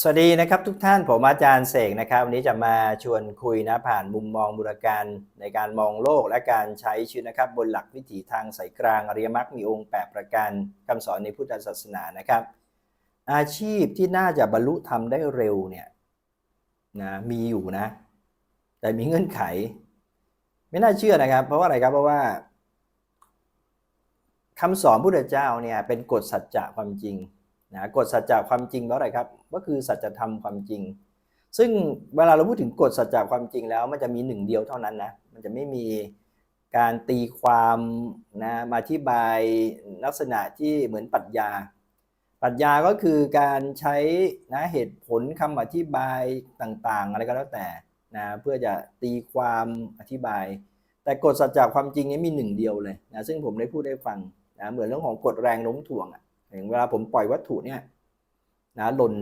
สวัสดีนะครับทุกท่านผมอาจารย์เสกนะครับวันนี้จะมาชวนคุยนะผ่านมุมมองบุรการในการมองโลกและการใช้ชีวิตนะครับ บนหลักวิถีทางสายกลางอริยมรรคมีองค์ 8 ประการคำสอนในพุทธศาสนานะครับ อาชีพที่น่าจะบรรลุธรรมได้เร็วเนี่ยนะมีอยู่นะ แต่มีเงื่อนไข ไม่น่าเชื่อนะครับ เพราะว่าอะไรครับเพราะว่าคำสอนพุทธเจ้าเนี่ยเป็นกฎสัจจะความจริง นะกฎสัจจะความจริงเพราอะไรครับ ก็คือสัจธรรมความจริง ซึ่งเวลาเราพูดถึงกฎสัจจะความจริงแล้ว มันจะมีหนึ่งเดียวเท่านั้นนะมันจะไม่มีการตีความนะมาอธิบายลักษณะที่เหมือนปรัชญา ปรัชญาก็คือการใช้นะเหตุผลคำอธิบายต่างๆ อะไรก็แล้วแต่นะเพื่อจะตีความอธิบาย แต่กฎสัจจะความจริงนี้มีหนึ่งเดียวเลยนะซึ่งผมได้พูดได้ฟังนะเหมือนเรื่องของกฎแรงโน้มถ่วงอะ อย่างเวลาผมปล่อยวัตถุเนี่ยนะหล่น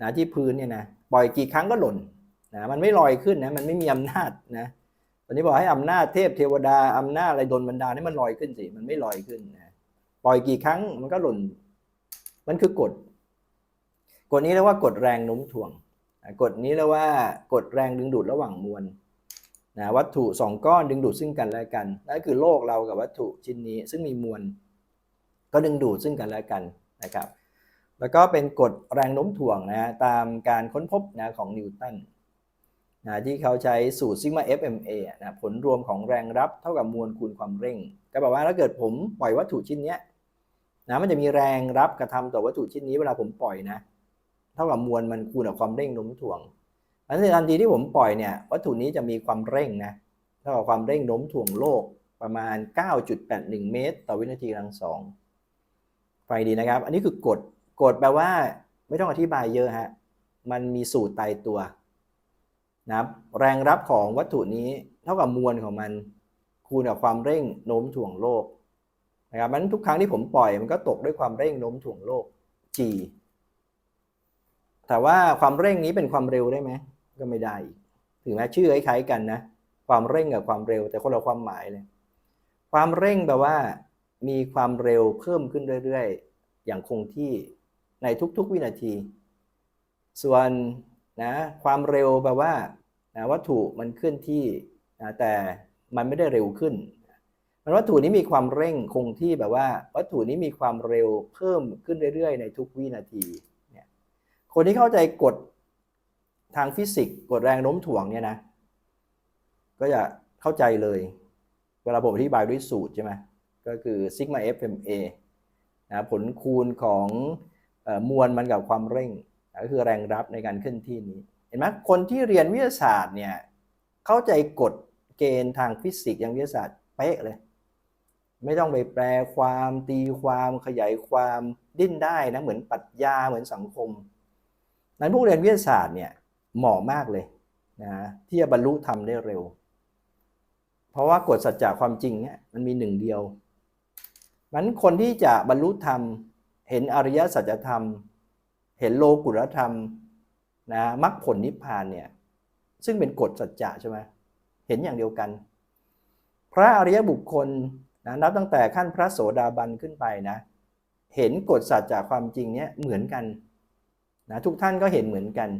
นะที่พื้นเนี่ยนะปล่อยกี่ครั้งก็หล่นนะมันไม่ลอยขึ้นนะมันไม่มีอำนาจนะตอนนี้บอกให้อำนาจเทพเทวดาอำนาจอะไรดลบันดาลให้มันลอยขึ้นสิมันไม่ลอยขึ้นนะปล่อยกี่ครั้งมันก็หล่น มันคือกฎกฎนี้เรียกว่ากฎแรงโน้มถ่วงกฎนี้เรียกว่ากฎแรงดึงดูดระหว่างมวลนะวัตถุสองก้อนดึงดูดซึ่งกันและกันนั่นคือโลกเรากับวัตถุชิ้นนี้ซึ่งมีมวล ก็ดึงดูดซึ่งกันและกันนะครับ แล้วก็เป็นกฎแรงโน้มถ่วงนะตามการค้นพบนะของนิวตันนะที่เขาใช้สูตรซิกมา FMA นะผลรวมของแรงรับเท่ากับมวลคูณความเร่ง ก็แปลว่าถ้าเกิดผมปล่อยวัตถุชิ้นนี้นะมันจะมีแรงรับกระทำต่อวัตถุชิ้นนี้เวลาผมปล่อยนะ เท่ากับมวลมันคูณกับความเร่งโน้มถ่วงอันนี้ทันทีที่ผมปล่อยเนี่ยวัตถุนี้จะมีความเร่งนะเท่ากับความเร่งโน้มถ่วงโลกประมาณ 9.81 เมตร ต่อวินาทีกำลังสอง ไฟดีนะครับ อันนี้คือกฎกฎแปลว่า ไม่ต้องอธิบายเยอะฮะมันมีสูตรตายตัวนะครับแรงรับของวัตถุนี้เท่ากับมวลของมันคูณกับความเร่งโน้มถ่วงโลกนะครับมันทุกครั้งที่ผมปล่อยมันก็ตกด้วยความเร่งโน้มถ่วงโลก g แต่ว่าความเร่งนี้เป็นความเร็วได้ไหมก็ไม่ได้อีกถึงแม้ชื่อคล้ายๆกันนะ ความเร่งกับความเร็วแต่คนละความหมายเลย ความเร่งแปลว่า มีความเร็วเพิ่มขึ้นเรื่อยๆ อย่างคงที่ในทุกๆวินาที ส่วนนะความเร็วแปลว่านะวัตถุมันเคลื่อนที่นะแต่มันไม่ได้เร็วขึ้นมันวัตถุนี้มีความเร่งคงที่แบบว่า วัตถุนี้มีความเร็วเพิ่มขึ้นเรื่อยๆ ในทุกวินาทีเนี่ยคนที่เข้าใจกฎทางฟิสิกส์กฎแรงโน้มถ่วงเนี่ยนะก็จะเข้าใจเลย เวลาผมอธิบายด้วยสูตรใช่ไหม ก็คือซิกมา FMA นะผลคูณของอมวลมันกับความเร่งก็คือแรงรับในการเคลื่อนที่นี้ เห็นไหมคนที่เรียนวิทยาศาสตร์เนี่ยเข้าใจกฎเกณฑ์ทางฟิสิกส์อย่างวิทยาศาสตร์เป๊ะเลย ไม่ต้องไปแปลความตีความขยายความดิ้นได้นะเหมือนปรัชญาเหมือนสังคม นั้นพวกเรียนวิทยาศาสตร์เนี่ยเหมาะมากเลยนะที่จะบรรลุธรรมได้เร็ว เพราะว่ากฎสัจจะความจริงเนี่ยมันมีหนึ่งเดียว มันคนที่จะบรรลุธรรม เห็นอริยสัจธรรม เห็นโลกุตธรรมนะมรรคผลนิพพานเนี่ยซึ่งเป็นกฎสัจจะใช่ไหมเห็นอย่างเดียวกัน พระอริยบุคคลนะนับตั้งแต่ขั้นพระโสดาบันขึ้นไปนะ เห็นกฎสัจจะความจริงเนี่ยเหมือนกันนะทุกท่านก็เห็นเหมือนกัน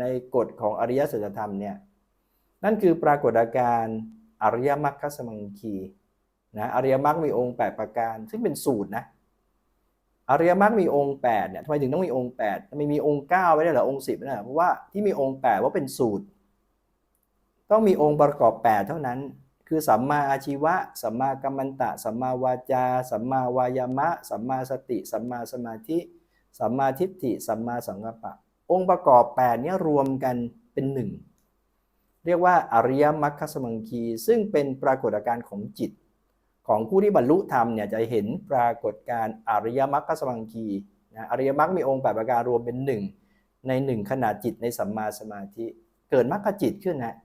ในกฎของอริยสัจธรรมเนี่ยนั่นคือปรากฏการณ์อริยมรรคสมังคี นะอริยมรรคมีองค์ 8 ประการ ซึ่งเป็นสูตรนะอริยมรรคมีองค์8เนี่ยทำไมถึงต้องมีองค์8ทำไมมีองค์9ไม่ได้หรอองค์10ไม่ได้เหรอเพราะว่าที่มีองค์ 8 ว่าเป็นสูตร ต้องมีองค์ประกอบ 8 เท่านั้น คือสัมมาอาชีวะสัมมากัมมันตะสัมมาวาจาสัมมาวายามะสัมมาสติสัมมาสมาธิสัมมาทิฏฐิสัมมาสังกัปปะ องค์ประกอบ8เนี่ยรวมกันเป็นหนึ่งเรียกว่าอริยมรรคสมังคีซึ่งเป็นปรากฏการณ์ของจิต ของผู้ที่บรรลุธรรมเนี่ยจะเห็นปรากฏการอริยมรรคสมังคีนะอริยมรรคมีองค์แปดประการรวมเป็นหนึ่งในหนึ่งขนาดจิตในสัมมาสมาธิเกิดมรรคจิตขึ้นนะ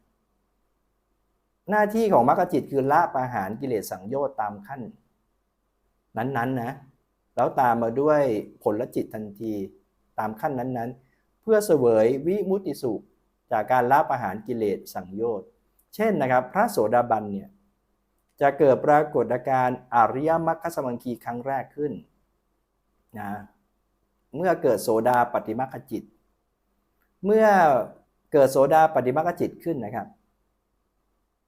หน้าที่ของมรรคจิตคือละปาหารกิเลสสังโยชน์ตามขั้น นั้นๆนะแล้วตามมาด้วยผลจิตทันทีตามขั้นนั้นๆ เพื่อเสวยวิมุตติสุขจากการละปาหารกิเลสสังโยชน์เช่นนะครับ พระโสดาบันเนี่ย จะเกิดปรากฏการณ์อริยมรรคสมังคีครั้งแรกขึ้นนะเมื่อเกิดโสดาปฏิมาคจิต เมื่อเกิดโสดาปฏิมาคจิตขึ้นนะครับ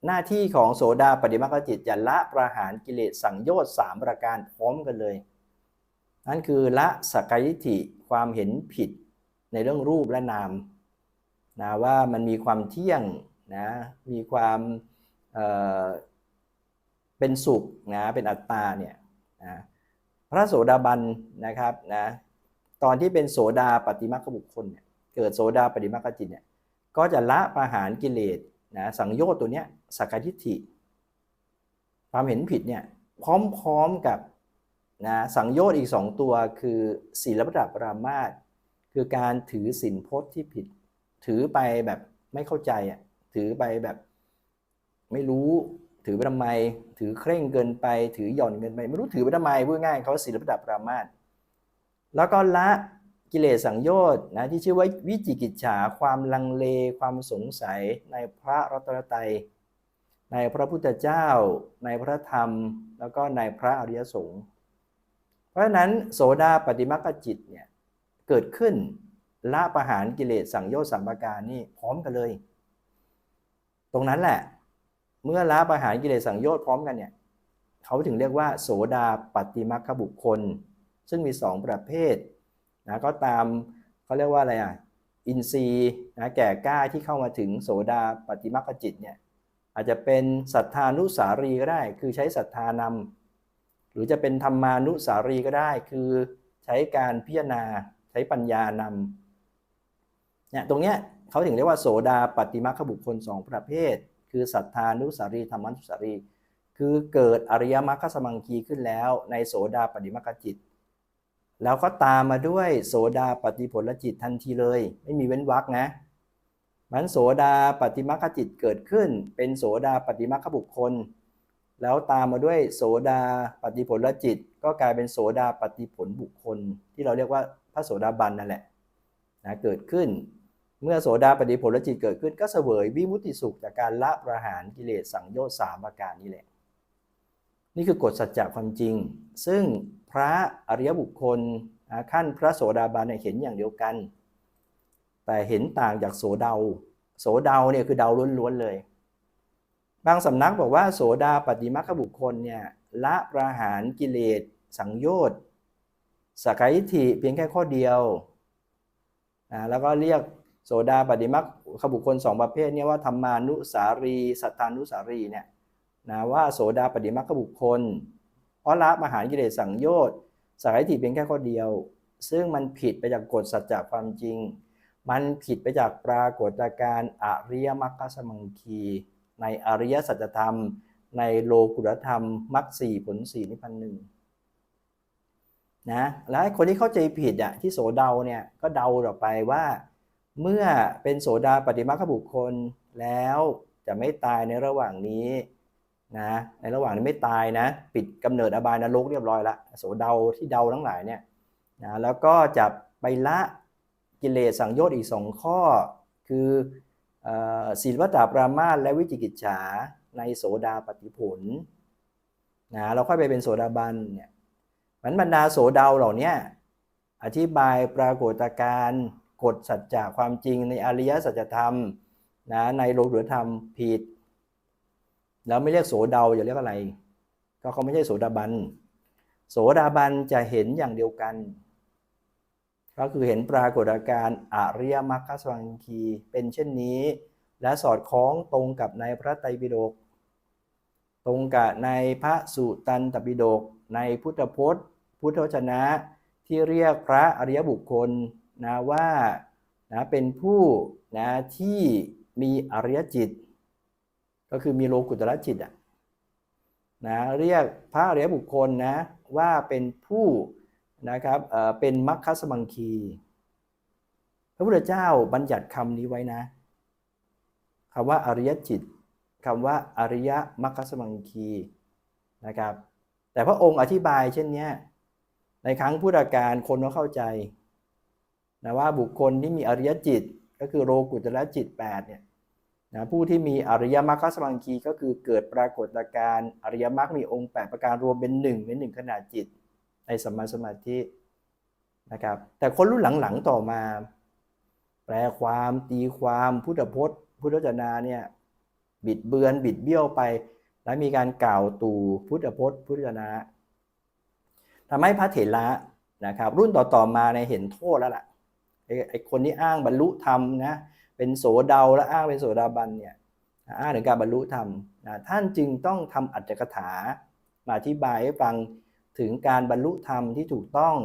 หน้าที่ของโสดาปฏิมาคจิตจะละประหารกิเลสสังโยชน์สามประการพร้อมกันเลยนั่นคือละสักกายิธิความเห็นผิดในเรื่องรูปและนามนะว่ามันมีความเที่ยงนะมีความ เป็นสุขนะเป็นอัตตาเนี่ยนะพระโสดาบันนะครับนะตอนที่เป็นโสดาปฏิมาคบุคคลเนี่ยเกิดโสดาปฏิมาคจิตเนี่ยก็จะละประหารกิเลสนะสังโยชน์ตัวเนี้ยสักกทิฏฐิ ความเห็นผิดเนี่ยพร้อมๆกับนะสังโยชน์อีกสองตัวคือศีลปฏิปรามาสคือการถือศีลพจน์ที่ผิด ถือไปแบบไม่เข้าใจอะถือไปแบบไม่รู้ ถือไปทำไม ถือเคร่งเกินไป ถือหย่อนเกินไป ไม่รู้ถือไปทำไมพูดง่ายเขาศีลปฏิปรามาสแล้วก็ละกิเลสสังโยชน์นะที่ชื่อว่าวิจิกิจฉาความลังเล ความสงสัยในพระรัตนตรัย ในพระพุทธเจ้า ในพระธรรม แล้วก็ในพระอริยสงฆ์เพราะฉะนั้นโสดาปฏิมาคจิตเนี่ยเกิดขึ้นละประหารกิเลสสังโยชน์สัมปการนี่พร้อมกันเลย ตรงนั้นแหละ เมื่อละประหารกิเลสสังโยชน์พร้อมกันเนี่ยเขาถึงเรียกว่า โสดาปฏิมาคบุคคล ซึ่งมีสองประเภทนะก็ตามเขาเรียกว่าอะไรอะอินทรีย์นะแก่กล้าที่เข้ามาถึงโสดาปฏิมาคจิตเนี่ยอาจจะเป็นศรัทธานุสารีก็ได้ คือใช้ศรัทธานำหรือจะเป็นธรรมานุสารีก็ได้ คือใช้การพิจารณาใช้ปัญญานำเนี่ยตรงเนี้ยเขาถึงเรียกว่าโสดาปฏิมาคบุคคลสองประเภท คือศรัทธานุสารีธรรมานุสารีคือเกิดอริยมรรคสมังคีขึ้นแล้วในโสดาปฏิมาคจิต แล้วก็ตามมาด้วยโสดาปฏิผลจิตทันทีเลย ไม่มีเว้นวรรคนะมันโสดาปฏิมาคจิตเกิดขึ้น เป็นโสดาปฏิมาคบุคคล แล้วตามมาด้วยโสดาปฏิผลจิต ก็กลายเป็นโสดาปฏิผลบุคคล ที่เราเรียกว่าพระโสดาบันนั่นแหละนะเกิดขึ้น เมื่อโสดาปฏิผลจิตเกิดขึ้นก็เสวยวิมุติสุขจากการละประหารกิเลสสังโยชน์สามประการนี่แหละ นี่คือกฎสัจจะความจริง ซึ่งพระอริยบุคคลขั้นพระโสดาบันเห็นอย่างเดียวกัน แต่เห็นต่างจากโสดาโสดาเนี่ยคือเดาล้วนๆเลย บางสำนักบอกว่าโสดาปฏิมาคบุคคลเนี่ยละประหารกิเลสสังโยชน์สกายิธิเพียงแค่ข้อเดียวนะแล้วก็เรียก โสดาปฏิมาคบุคคลสองประเภทเนี่ยว่าธรรมานุสารีสัทธานุสารีเนี่ยนะว่าโสดาปฏิมาคบุคคลเพราะละประหารกิเลสสังโยชน์สายิธิเพียงแค่ข้อเดียว ซึ่งมันผิดไปจากกฎสัจจะความจริง มันผิดไปจากปรากฏการณ์อริยมรรคสมังคี ในอริยสัจธรรม ในโลกุตธรรมมรรคสี่ผลสี่นิพพานหนึ่งนะแล้วคนที่เข้าใจผิดอะที่โสเดาเนี่ยก็เดาออกไปว่า เมื่อเป็นโสดาปฏิมาคบุคคลแล้วจะไม่ตายในระหว่างนี้นะในระหว่างนี้ไม่ตายนะ ปิดกำเนิดอบายนรกเรียบร้อยละโสดาที่เดาทั้งหลายเนี่ยนะแล้วก็จะไปละกิเลสสังโยชน์อีกสองข้อ คือศีลวัตตาปรามาสและวิจิกิจฉาในโสดาปฏิผลนะเราค่อยไปเป็นโสดาบันเนี่ยมันบรรดาโสดาเหล่านี้อธิบายปรากฏการณ์ กฎสัจจะความจริงในอริยสัจธรรมนะในโลกุตธรรมผิด แล้วไม่เรียกโสดาอย่าเรียกอะไร ก็เขาไม่ใช่โสดาบันโสดาบันจะเห็นอย่างเดียวกัน ก็คือเห็นปรากฏการณ์อริยมรรคสวังคีเป็นเช่นนี้ และสอดคล้องตรงกับในพระไตรปิฎกตรงกับในพระสุตันตปิฎกในพุทธพจน์ พุทธวจนะที่เรียกพระอริยบุคคล นะว่านะเป็นผู้นะที่มีอริยจิต ก็คือมีโลกุตระจิตอะนะเรียกพระอริยบุคคลนะว่าเป็นผู้นะครับเเป็นมัคคสมังคี พระพุทธเจ้าบัญญัติคำนี้ไว้นะคำว่าอริยจิตคำว่าอริยมัคคสมังคีนะครับ แต่พระองค์อธิบายเช่นนี้ในครั้งพุทธกาลคนก็เข้าใจ นะว่าบุคคลที่มีอริยจิต ก็คือโลกุตระจิต8เนี่ยนะผู้ที่มีอริยมรรคสมังคีก็คือเกิดปรากฏการณ์อริยมรรคมีองค์ 8 ประการรวมเป็นหนึ่งในหนึ่งขนาดจิต ในสมาสมาธินะครับแต่คนรุ่นหลังๆต่อมา แปลความตีความพุทธพจน์พุทธจนาเนี่ยบิดเบือนบิดเบี้ยวไป และมีการกล่าวตู่พุทธพจน์พุทธจนะทำให้พระเถระนะครับรุ่นต่อๆมาในเห็นโทษแล้วล่ะ ไอ้คนที่อ้างบรรลุธรรมนะเป็นโสเดาและอ้างเป็นโสดาบันเนี่ยอ้างถึงการบรรลุธรรมนะท่านจึงต้องทำอัจฉริถามาอธิบายให้ฟังถึงการบรรลุธรรมที่ถูกต้อง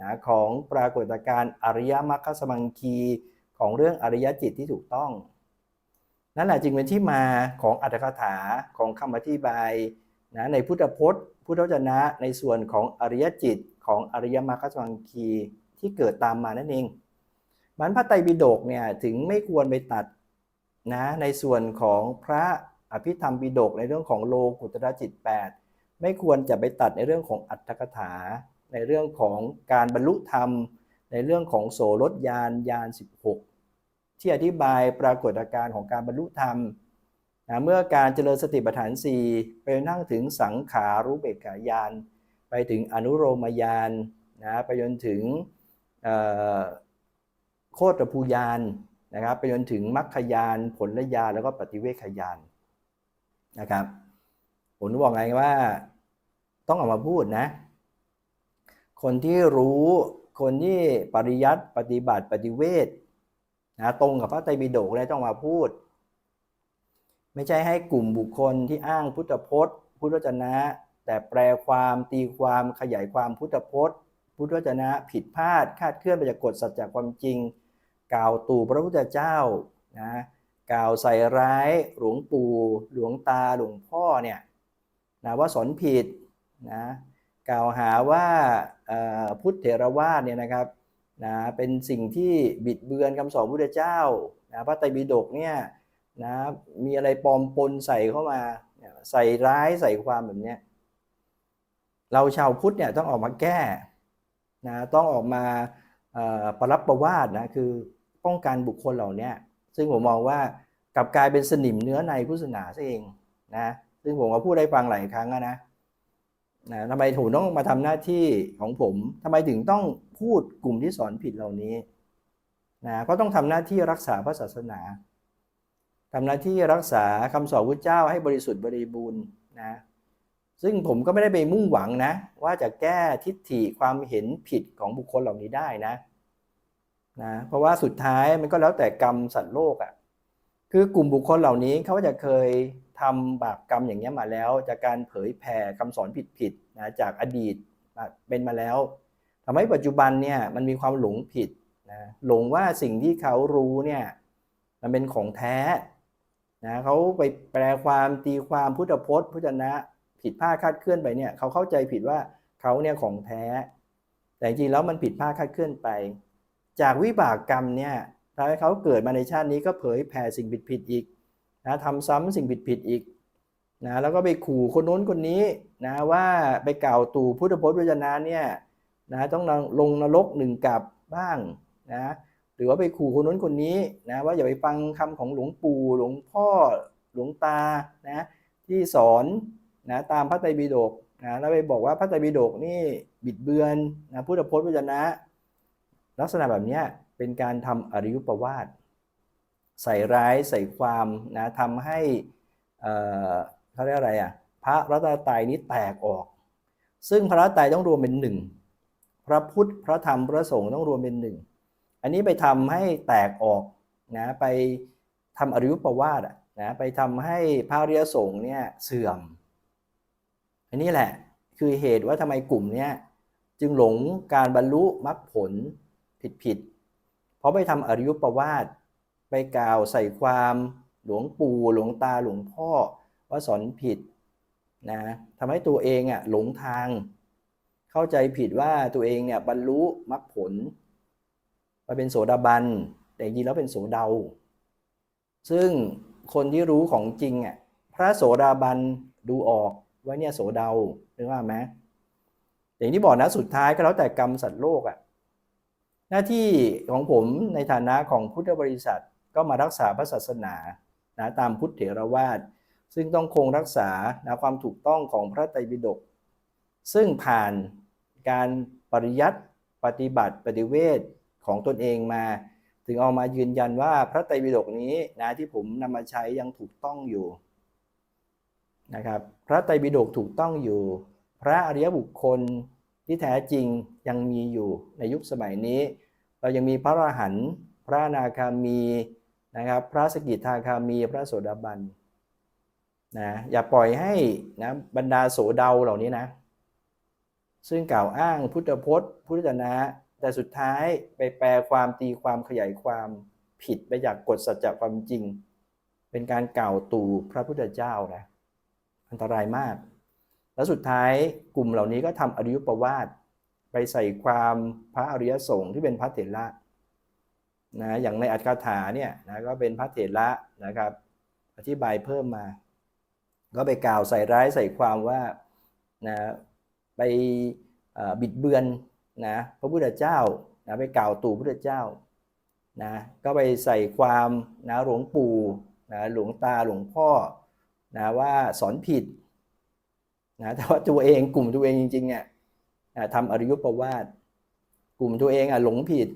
นะของปรากฏการณ์อริยมรรคสมังคีของเรื่องอริยจิตที่ถูกต้อง นั่นแหละจึงเป็นที่มาของอัตถกถาของคำอธิบายนะในพุทธพจน์ พุทธวจนะในส่วนของอริยจิตของอริยมรรคสมังคีที่เกิดตามมานั่นเอง มันพระไตรปิฎกเนี่ยถึงไม่ควรไปตัดนะในส่วนของพระอภิธรรมปิฎกในเรื่องของโลกุตรจิต 8 ไม่ควรจะไปตัดในเรื่องของอัตถกถา ในเรื่องของการบรรลุธรรม ในเรื่องของโสรถยานยาน 16 ที่อธิบายปรากฏการณ์ของการบรรลุธรรมนะเมื่อการเจริญสติปัฏฐาน 4 ไปนั่งถึงสังขารู้เบกขายาน ไปถึงอนุโรมยานนะไปจนถึง โคตรภูยานนะครับไปจนถึงมรรคยานผลยานแล้วก็ปฏิเวคยานนะครับผมบอกไงว่าต้องออกมาพูดนะ คนที่รู้คนที่ปริยัติปฏิบัติปฏิเวทนะตรงกับพระไตรปิฎกเลยต้องมาพูด ไม่ใช่ให้กลุ่มบุคคลที่อ้างพุทธพจน์ พุทธวจนะ แต่แปลความตีความขยายความพุทธพจน์ พุทธวจนะผิดพลาดคาดเคลื่อนไปจากกฎสัจจความจริง กล่าวตู่พระพุทธเจ้านะกล่าวใส่ร้ายหลวงปู่หลวงตาหลวงพ่อเนี่ยนะว่าสอนผิดนะกล่าวหาว่าพุทธเถรวาทเนี่ยนะครับนะเป็นสิ่งที่บิดเบือนคำสอนพุทธเจ้านะพระไตรปิฎกเนี่ยนะมีอะไรปลอมปนใส่เข้ามาใส่ร้ายใส่ความแบบนี้เราชาวพุทธเนี่ยต้องออกมาแก้นะต้องออกมาประรับประวาดนะคือ ป้องกันบุคคลเหล่านี้ซึ่งผมมองว่ากลับกลายเป็นสนิมเนื้อในพุทธศาสนาซะเองนะซึ่งผมก็พูดได้ฟังหลายครั้งนะนะทำไมผมต้องมาทำหน้าที่ของผมทำไมถึงต้องพูดกลุ่มที่สอนผิดเหล่านี้นะก็ต้องทำหน้าที่รักษาพระศาสนาทำหน้าที่รักษาคำสอนพระเจ้าให้บริสุทธิ์บริบูรณ์นะซึ่งผมก็ไม่ได้ไปมุ่งหวังนะ ว่าจะแก้ทิฏฐิความเห็นผิดของบุคคลเหล่านี้ได้นะ นะเพราะว่าสุดท้ายมันก็แล้วแต่กรรมสัตว์โลกอะ่ะคือกลุ่มบุคคลเหล่านี้เขาจะเคยทำบาปกรรมอย่างนี้มาแล้ว จากการเผยแผ่คำสอนผิดๆนะจากอดีตเป็นมาแล้วทำให้ปัจจุบันเนี่ยมันมีความหลงผิดนะหลงว่าสิ่งที่เขารู้เนี่ยมันเป็นของแท้นะเขาไปแปลความตีความพุทธพจน์พุทธนะผิดพลาดคาดเคลื่อนไปเนี่ยเขาเข้าใจผิดว่าเขาเนี่ยของแท้ แต่จริงแล้วมันผิดพลาดคาดเคลื่อนไป จากวิบากกรรมเนี่ยทำให้เขาเกิดมาในชาตินี้ก็เผยแผ่สิ่งผิดๆอีกนะทำซ้ำสิ่งผิดๆอีกนะแล้วก็ไปขู่คนโน้นคนนี้นะว่าไปกล่าวตู่พุทธพจน์วจนะเนี่ยนะต้องลงนรกหนึ่งกับบ้างนะหรือว่าไปขู่คนโน้นคนนี้นะว่าอย่าไปฟังคำของหลวงปู่หลวงพ่อหลวงตานะที่สอนนะตามพระไตรปิฎกนะแล้วไปบอกว่าพระไตรปิฎกนี่บิดเบือนนะพุทธพจน์วจนะ ลักษณะแบบนี้เป็นการทำอริยุปวาทใส่ร้ายใส่ความนะทำให้เขาเรียกอะไรอะพระรัตนตรัยนี้แตกออก ซึ่งพระรัตนตรัยต้องรวมเป็นหนึ่งพระพุทธพระธรรมพระสงฆ์ต้องรวมเป็นหนึ่งอันนี้ไปทำให้แตกออกนะไปทำอริยุปวาทอะนะไปทำให้พระอริยสงฆ์เนี่ยเสื่อม อันนี้แหละคือเหตุว่าทำไมกลุ่มเนี้ยจึงหลงการบรรลุมรรคผล ผิดๆเพราะไปทำอริยุปวาทไปกล่าวใส่ความหลวงปู่หลวงตาหลวงพ่อว่าสอนผิดนะทำให้ตัวเองอะหลงทาง เข้าใจผิดว่าตัวเองเนี่ยบรรลุมรรคผลไปเป็นโสดาบันแต่จริงแล้วเป็นโสเดาซึ่งคนที่รู้ของจริงอะพระโสดาบันดูออกว่าเนี่ยโสเดานึกว่าไหมอย่างที่บอกนะสุดท้ายก็แล้วแต่กรรมสัตว์โลกอะ หน้าที่ของผมในฐานะของพุทธบริษัทก็มารักษาพระศาสนานะตามพุทธเถรวาทซึ่งต้องคงรักษานะความถูกต้องของพระไตรปิฎกซึ่งผ่านการปริยัติปฏิบัติปฏิเวทของตนเองมา ถึงเอามายืนยันว่าพระไตรปิฎกนี้นะที่ผมนำมาใช้ยังถูกต้องอยู่นะครับ พระไตรปิฎกถูกต้องอยู่ พระอริยบุคคล ที่แท้จริงยังมีอยู่ในยุคสมัยนี้ เรายังมีพระอรหันต์พระนาคามีนะครับพระสกิทาคามีพระโสดาบันนะอย่าปล่อยให้นะบรรดาโสเดาเหล่านี้นะซึ่งกล่าวอ้างพุทธพจน์ พุทธจนะแต่สุดท้ายไปแปลความตีความขยายความผิดไปจากกฎสัจจะความจริง เป็นการกล่าวตู่พระพุทธเจ้านะอันตรายมาก แล้วสุดท้ายกลุ่มเหล่านี้ก็ทำอริยประวาทไปใส่ความพระอริยสงฆ์ที่เป็นพระเถระนะอย่างในอัตถกถาเนี่ยนะก็เป็นพระเถระนะครับ อธิบายเพิ่มมา ก็ไปกล่าวใส่ร้ายใส่ความว่านะไปบิดเบือนนะพระพุทธเจ้านะไปกล่าวตู่พระพุทธเจ้านะก็ไปใส่ความนะหลวงปู่นะหลวงตาหลวงพ่อนะว่าสอนผิด นะแต่ว่าตัวเองกลุ่มตัวเองจริงๆเนี่ยทำอริยประวาทกลุ่มตัวเองอะหลงผิด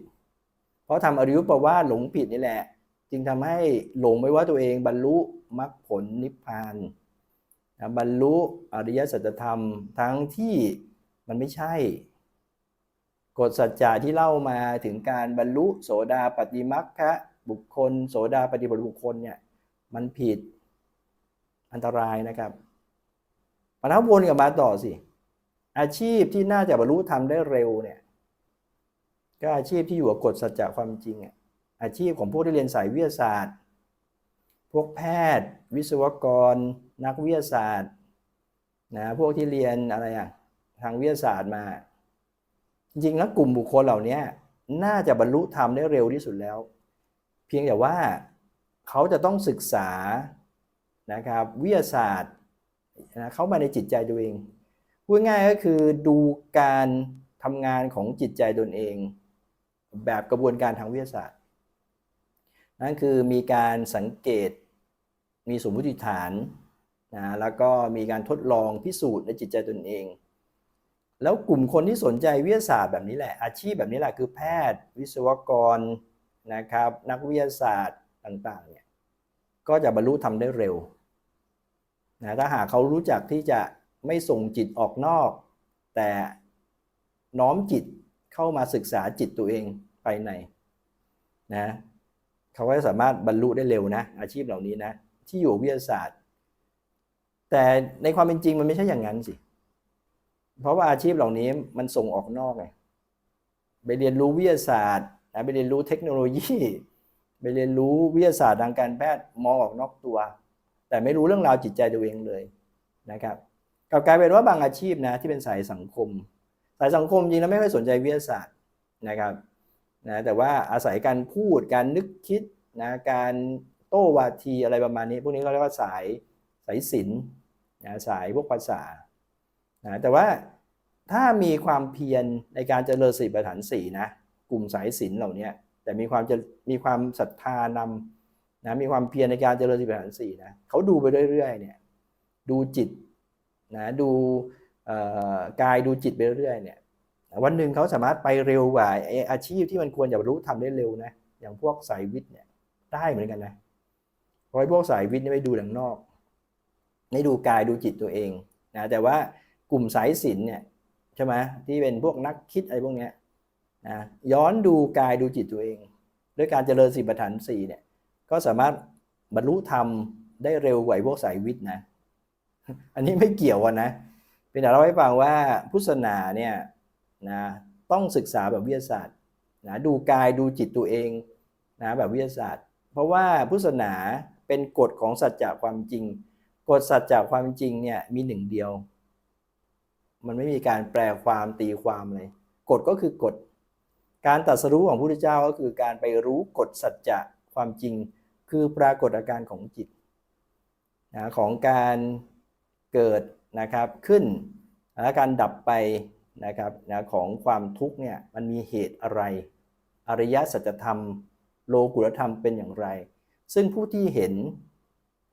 เพราะทำอริยประวาทหลงผิดนี่แหละ จึงทำให้หลงไปว่าตัวเองบรรลุมรรคผลนิพพานนะบรรลุอริยสัจธรรมทั้งที่มันไม่ใช่ กฎสัจจะที่เล่ามาถึงการบรรลุโสดาปฏิมัคคะบุคคล โสดาปฏิบัติบุคคลเนี่ยมันผิดอันตรายนะครับ มาทับวนกลับมาต่อสิ อาชีพที่น่าจะบรรลุธรรมได้เร็วเนี่ย ก็อาชีพที่อยู่กับกฎสัจจะความจริงอะอาชีพของพวกที่เรียนสายวิทยาศาสตร์ พวกแพทย์ วิศวกร นักวิทยาศาสตร์นะพวกที่เรียนอะไรอะทางวิทยาศาสตร์มา จริงๆแล้วกลุ่มบุคคลเหล่านี้น่าจะบรรลุธรรมได้เร็วที่สุดแล้ว เพียงแต่ว่าเขาจะต้องศึกษานะครับวิทยาศาสตร์ นะเข้ามาในจิตใจตัวเองพูดง่ายก็คือดูการทำงานของจิตใจตนเอง แบบกระบวนการทางวิทยาศาสตร์ นั่นคือมีการสังเกตมีสมมติฐานนะแล้วก็มีการทดลองพิสูจน์ในจิตใจตนเอง แล้วกลุ่มคนที่สนใจวิทยาศาสตร์แบบนี้แหละ อาชีพแบบนี้แหละคือแพทย์ วิศวกรนะครับ นักวิทยาศาสตร์ต่างๆเนี่ยก็จะบรรลุทำได้เร็ว นะถ้าหากเขารู้จักที่จะไม่ส่งจิตออกนอก แต่น้อมจิตเข้ามาศึกษาจิตตัวเองภายในนะเขาก็จะสามารถบรรลุได้เร็วนะ อาชีพเหล่านี้นะที่อยู่วิทยาศาสตร์ แต่ในความเป็นจริงมันไม่ใช่อย่างนั้นสิ เพราะว่าอาชีพเหล่านี้มันส่งออกนอกไงไปเรียนรู้วิทยาศาสตร์นะไปเรียนรู้เทคโนโลยี ไปเรียนรู้วิทยาศาสตร์ทางการแพทย์มองออกนอกตัว แต่ไม่รู้เรื่องราวจิตใจตัวเองเลยนะครับกลับกลายเป็นว่าบางอาชีพนะที่เป็นสายสังคม สายสังคมจริงแล้วไม่ค่อยสนใจวิทยาศาสตร์นะครับนะแต่ว่าอาศัยการพูดการนึกคิดนะการโต้วาทีอะไรประมาณนี้ พวกนี้เขาเรียกว่าสายสายศิลป์นะสายพวกภาษานะแต่ว่าถ้ามีความเพียรในการเจริญสี่ประฐานสี่นะกลุ่มสายศิลป์เหล่านี้แต่มีความจะมีความศรัทธานำ นะมีความเพียรในการเจริญสี่ประฐานสี่นะเขาดูไปเรื่อยๆเนี่ยดูจิตนะดูกายดูจิตไปเรื่อยๆเนี่ยวันหนึ่งเขาสามารถไปเร็วกว่าอาชีพที่มันควรจะรรลุทำได้เร็วนะอย่างพวกสายวิทย์เนี่ยได้เหมือนกันนะเพราะพวกสายวิทย์นี่ไม่ดูดังนอกไม่ดูกายดูจิตตัวเองนะแต่ว่ากลุ่มสายศิลป์เนี่ยใช่ไหมที่เป็นพวกนักคิดอะไรพวกเนี้ยนะย้อนดูกายดูจิตตัวเอง ด้วยการเจริญสิบฐานสี่เนี่ย ก็สามารถบรรลุธรรมได้เร็วกว่าพวกสายวิทย์นะ อันนี้ไม่เกี่ยวนะ เป็นแต่เราให้ฟังว่าพุทธศาสนาเนี่ยนะต้องศึกษาแบบวิทยาศาสตร์นะดูกายดูจิตตัวเองนะแบบวิทยาศาสตร์ เพราะว่าพุทธศาสนาเป็นกฎของสัจจะความจริง กฎสัจจะความจริงเนี่ยมีหนึ่งเดียว มันไม่มีการแปลความตีความเลย กฎก็คือกฎ การตรัสรู้ของพระพุทธเจ้าก็คือการไปรู้กฎสัจจะความจริง คือปรากฏอาการของจิตนะของการเกิดนะครับขึ้นและการดับไปนะครับนะของความทุกข์เนี่ยมันมีเหตุอะไร อริยสัจธรรม โลกุตธรรมเป็นอย่างไร ซึ่งผู้ที่เห็น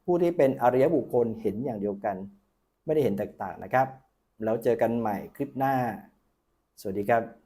ผู้ที่เป็นอริยบุคคลเห็นอย่างเดียวกัน ไม่ได้เห็นแตกต่างนะครับ แล้วเจอกันใหม่คลิปหน้า สวัสดีครับ